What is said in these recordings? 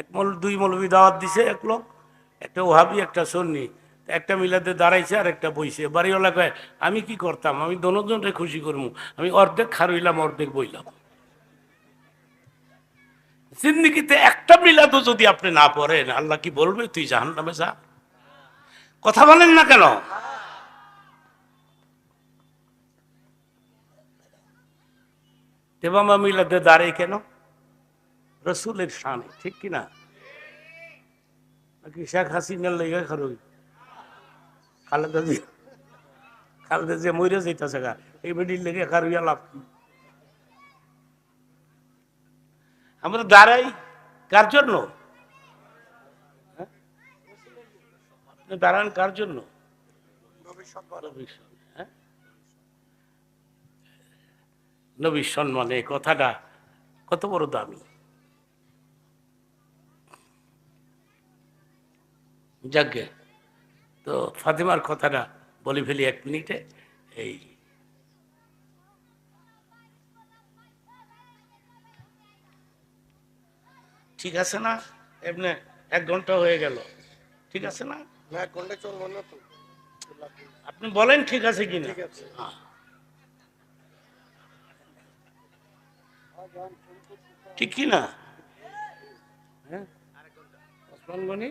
এক মল, দুই মৌলবি দাওয়াত দিছে, এক লোক, একটা ওহাবি, একটা সন্নি। একটা মিলাতে দাঁড়াইছে আর একটা বইছে। বাড়িওয়ালা কয়, আমি কি করতাম? আমি দনোজনরে খুশি করব আমি অর্ধেক খারইলাম, অর্ধেক বইলাম। জিন্দিগিতে একটা মিলাদও যদি আপনি না পড়েন, আল্লাহ কি বলবে? তুই জাহান নামে যা। কথা বলেন না কেন? দেবামা মিলাদে দাঁড়াই কেন? রসুলের শানে ঠিক কিনা নাকি শেখ হাসিনার লেগে খারুই খালেদা জি খালেদা যে মরে যাইতেছে গা এই বেডির লেগে খারুইয়া লাভ কি? আমরা দাঁড়াই কার জন্য? হ্যাঁ? দাঁড়ান কার জন্য? নবীর সম্মানে, হ্যাঁ? সম্মানে কথাটা কত বড় দামি। যাকে তো ফাতেমার কথাটা বলি ফেলি এক মিনিটে। এই ঠিক আছে না? এমনি এক ঘণ্টা হয়ে গেল। ঠিক আছে না? এক ঘণ্টা চলবো না তো। আপনি বলেন ঠিক আছে কি না ঠিক আছে। ঠিক কি না হ্যাঁ? ওসমান গনি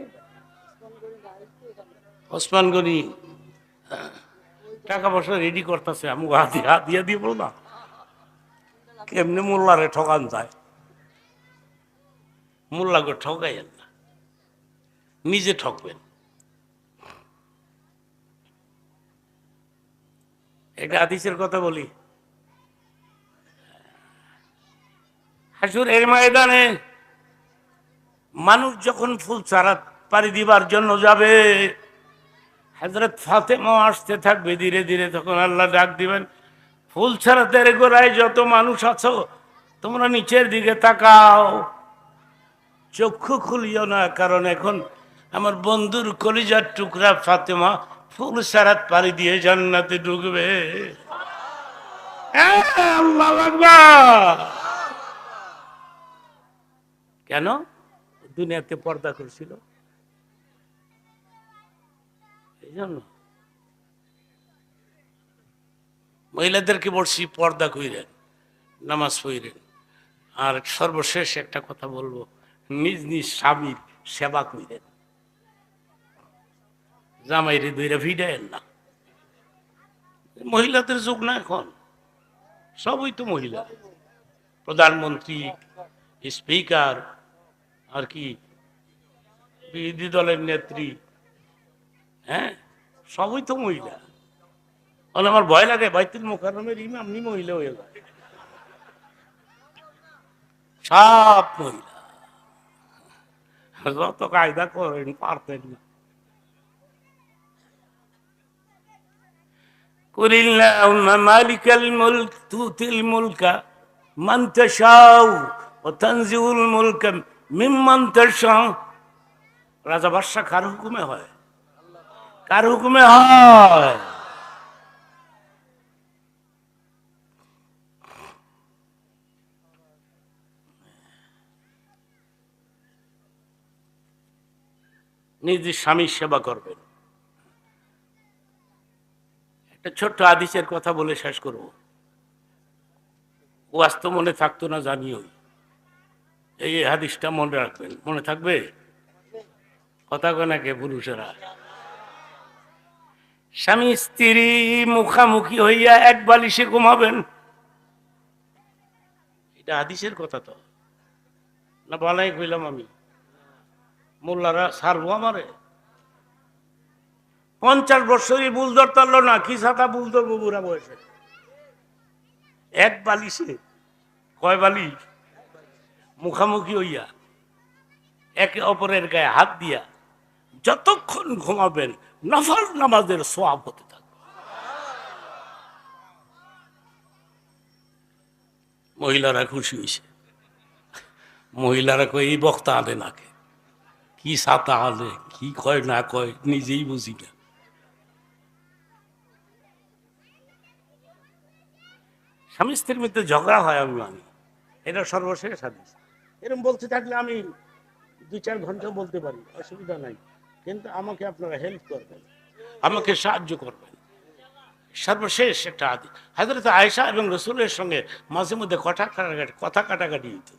ওসমান গনি টাকা পয়সা রেডি করতেছে আমি হাত হাত দিয়ে দিব না। কেমনি মোল্লারে ঠকান যায়? মোল্লাকে ঠকাইয়েন না। নিজে ঠকবেন। এটা আদিসের কথা বলি। হাসুর এর ময়দানে মানুষ যখন ফুল চারা পাড়ি দিবার জন্য যাবে। হাজরত ফাতেমা আসতে থাকবে ধীরে ধীরে তখন আল্লাহ ডাক দিবেন ফুল ছাড়াতে গোড়ায় যত মানুষ আছো তোমরা নিচের দিকে তাকাও। চক্ষু খুলিও না কারণ এখন আমার বন্ধুর কলিজার টুকরা ফাতেমা ফুল সারাত পাড়ি দিয়ে জান্নাতে ঢুকবে। হ্যাঁ, কেন? দুনিয়াতে পর্দা করছিল। এই জন্য মহিলাদেরকে বলছি, পর্দা কইরেন, নামাজ পড়েন আর সর্বশেষ একটা কথা বলব, নিজ নিজ স্বামীর সেবা কইরেন। জামাইরে দুইরা ভিড়ায়েন না। মহিলাদের যুগ না এখন। সবই তো মহিলা। প্রধানমন্ত্রী, স্পিকার, আর কি, বিরোধী দলের নেত্রী হ্যাঁ সবই তো মহিলা মানে আমার ভয় লাগে বাইতুল মোকারমের ইমাম নি মহিলা হয়ে যায় সব মহিলা যত কায়দা করেন পারতেন না قل اللهم مالك الملك تؤتي الملك من تشاء وتنزع الملك ممن تشاء রাজা বাদশাহ কার হুকুমে হয় কার হুকুমে হয়? নিজের স্বামীর সেবা করবেন। একটা ছোট্ট আদিসের কথা বলে শেষ করব। ও আজ তো মনে থাকতো না জানিও এই হাদিসটা মনে রাখবেন। মনে থাকবে? কথা কেনাকে পুরুষেরা? স্বামী স্ত্রী মুখামুখি হইয়া এক বালিশে ঘুমাবেন। এটা হাদিসের কথা তো। না বলাই কইলাম আমি। মোল্লারা সারবো আমারে? পঞ্চাশ বছরই বুল ধরতে পারল না, কি সাতা বুল ধরবো বুড়া বয়সে? এক বালিশে? কয় বালিশ মুখামুখি হইয়া, একে অপরের গায়ে হাত দিয়া যতক্ষণ ঘুমাবেন নফল নামাজের সোয়াব হতে থাকবে। মহিলারা খুশি হয়েছে। মহিলারা কয়, এই বক্তা আনে নাকে। কি সাতা আনে, কি কয়, না কয়, নিজেই বুঝি না। স্বামী স্ত্রীর মধ্যে ঝগড়া হয়, আমি মানি। এটা সর্বশেষ হাদিস। এরকম বলতে থাকলে আমি দুই চার ঘণ্টা বলতে পারি, অসুবিধা নাই। কিন্তু আমাকে আপনারা হেল্প করবেন। আমাকে সাহায্য করবেন। সর্বশেষ একটা হাজরত আয়েশা এবং রসুলের সঙ্গে মাঝে মধ্যে কথা কাটাকাটি কথা কাটাকাটি হইত।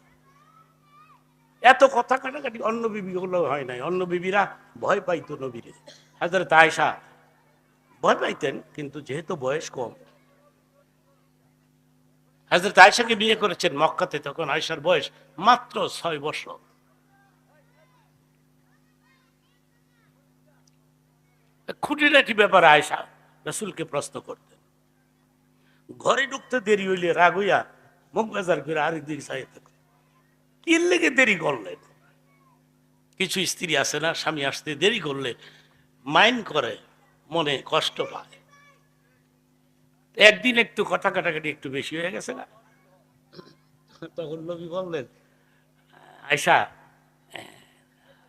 এত কথা কাটাকাটি অন্য বিবিগুলো হয় নাই। অন্য বিবিরা ভয় পাইতো নবীরে। হাজরত আয়েশা ভয় পাইতেন, কিন্তু যেহেতু বয়স কম। হাজরত আয়েশাকে বিয়ে করেছেন মক্কাতে, তখন আয়েশার বয়স মাত্র ছয় বছর। খুঁটিনাটি ব্যাপারে আয়েশা রসুলকে প্রশ্ন করতেন। ঘরে ঢুকতে দেরি হইলে রাগ হইয়া মুখ বাজার করে আরেক দিকে লেগে দেরি করলেন? কিছু স্ত্রী আছে না, স্বামী আসতে দেরি করলে মাইন্ড করে, মনে কষ্ট পায়। একদিন একটু কথা কাটাকাটি একটু বেশি হয়ে গেছে না? তখন নবী বললেন আয়সা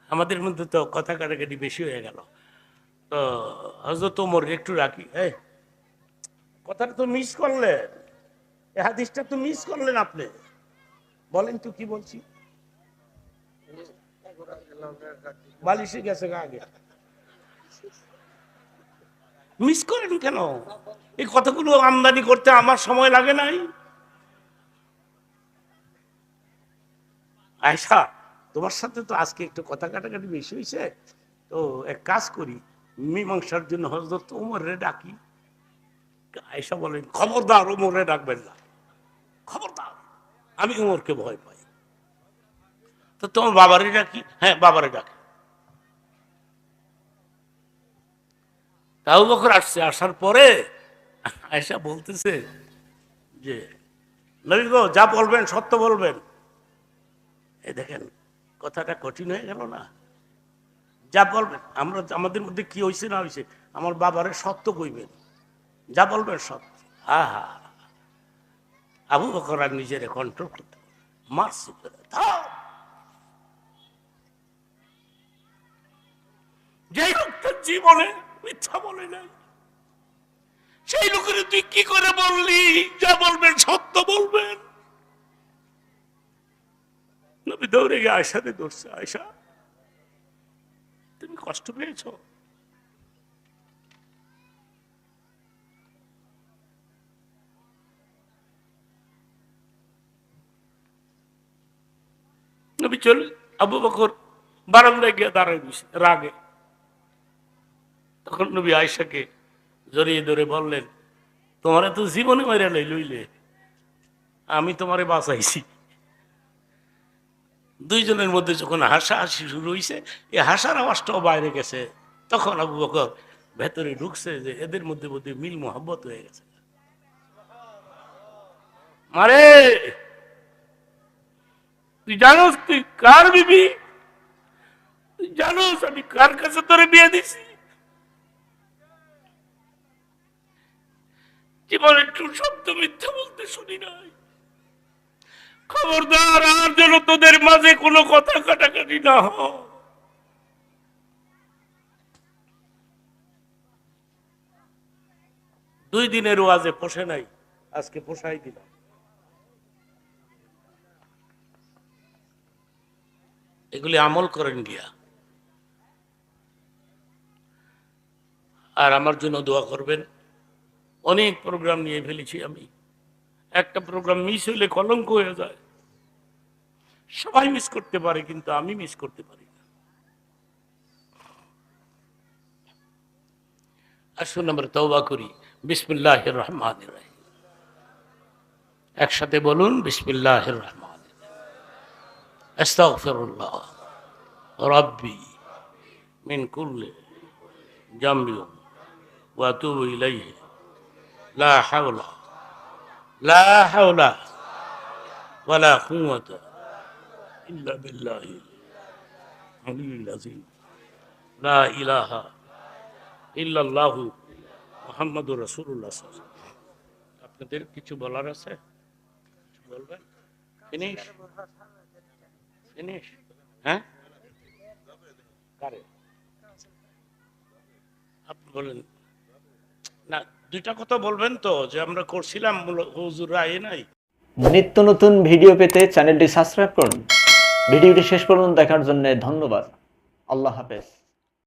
আমাদের মধ্যে তো কথা কাটাকাটি বেশি হয়ে গেল। হজরত ওমর একটু রাখি। এই, কথাটা তো মিস করলেন। এই হাদিসটা তো মিস করলেন আপনি। বলেন তো কি বলছি? বালিশে গেছে আগে। মিস করেন কেন? এই কথাগুলো আমদানি করতে আমার সময় লাগে নাই। আয়সা তোমার সাথে তো আজকে একটু কথা কাটাকাটি বেশি হয়েছে। তো এক কাজ করি মীমাংসার জন্য হজরত উমরে ডাকি। আয়সা বলেন, খবরদার উমরে ডাকবেন না। খবরদার, আমি উমরকে ভয় পাই। তো তোমার বাবারে ডাকি? হ্যাঁ বাবারে ডাকি। তাও বকর আসছে, আসার পরে আয়সা বলতেছে যে, নবী গো, যা বলবেন, সত্য বলবেন। এ দেখেন, কথাটা কঠিন হয়ে গেল না। যা বলবেন, আমরা আমাদের মধ্যে কি হয়েছে না হয়েছে আমার বাবারে সত্য কইবেন। যা বলবেন সত্য। আহা। আবু বকর আর নিজের কন্ট্রোল করতে মারছে। যাই হোক তার জীবনে মিথ্যা বলে নাই, সেই লোকের তুই কি করে বললি? যা বলবেন, সত্য বলবেন। নবী দৌড়ে গিয়ে আয়সাতে দৌড়ছে আয়সা কষ্ট পেয়েছ? নবী চলে, আবু বকর বারান্দায় গিয়ে দাঁড়ায় রাগে। তখন নবী আয়সাকে জড়িয়ে ধরে বললেন, তোমার তো জীবনে মেরে লাই লইলে আমি তোমারে বাঁচাইছি। দুইজনের মধ্যে যখন হাসাহাসি শুরু হয়েছে এই হাসার আওয়াজটাও বাইরে গেছে। তখন আবু বকর ভেতরে ঢুকছে যে এদের মধ্যে মধ্যে মিল মোহাম্মত হয়ে গেছে। মারে, তুই জানোস তুই কার বিবি? তুই জানোস আমি কার কাছে তোরে বিয়ে দিছি? জীবনে একটু শব্দ মিথ্যা বলতে শুনি নাই। খবরদার, আর যেন তোদের মাঝে কোনো কথা কাটাকাটি না হয়। দুই দিনের ওয়াজে পোষে নাই, আজকে পোষাই দিলাম। এগুলি আমল করেন গিয়া। আর আমার জন্য দোয়া করবেন। অনেক প্রোগ্রাম নিয়ে ফেলেছি আমি। একটা প্রোগ্রাম মিস হইলে কলঙ্ক হয়ে যায়। সবাই মিস করতে পারে, কিন্তু আমি মিস করতে পারি না। আসুন আমরা তওবা করি। বিসমিল্লাহ রহমান একসাথে বলুন বিসমিল্লাহ রহমান রব্বি মিন কুল্লি জামবি ওয়া আতুবু ইলাইহি। লা হাওলা لا حول ولا قوة إلا بالله العلي العظيم. لا إله إلا الله محمد رسول الله. صلى الله عليه وسلم আপনাদের কিছু বলার আছে? বলবেন? ফিনিশ ফিনিশ হ্যাঁ? কারে আপনি বলেন। না দুইটা কথা বলবেন তো, যে আমরা করছিলাম হুজুররা এ নাই। নিত্য নতুন ভিডিও পেতে চ্যানেলটি সাবস্ক্রাইব করুন। ভিডিওটি শেষ পর্যন্ত দেখার জন্য ধন্যবাদ। আল্লাহ হাফেজ।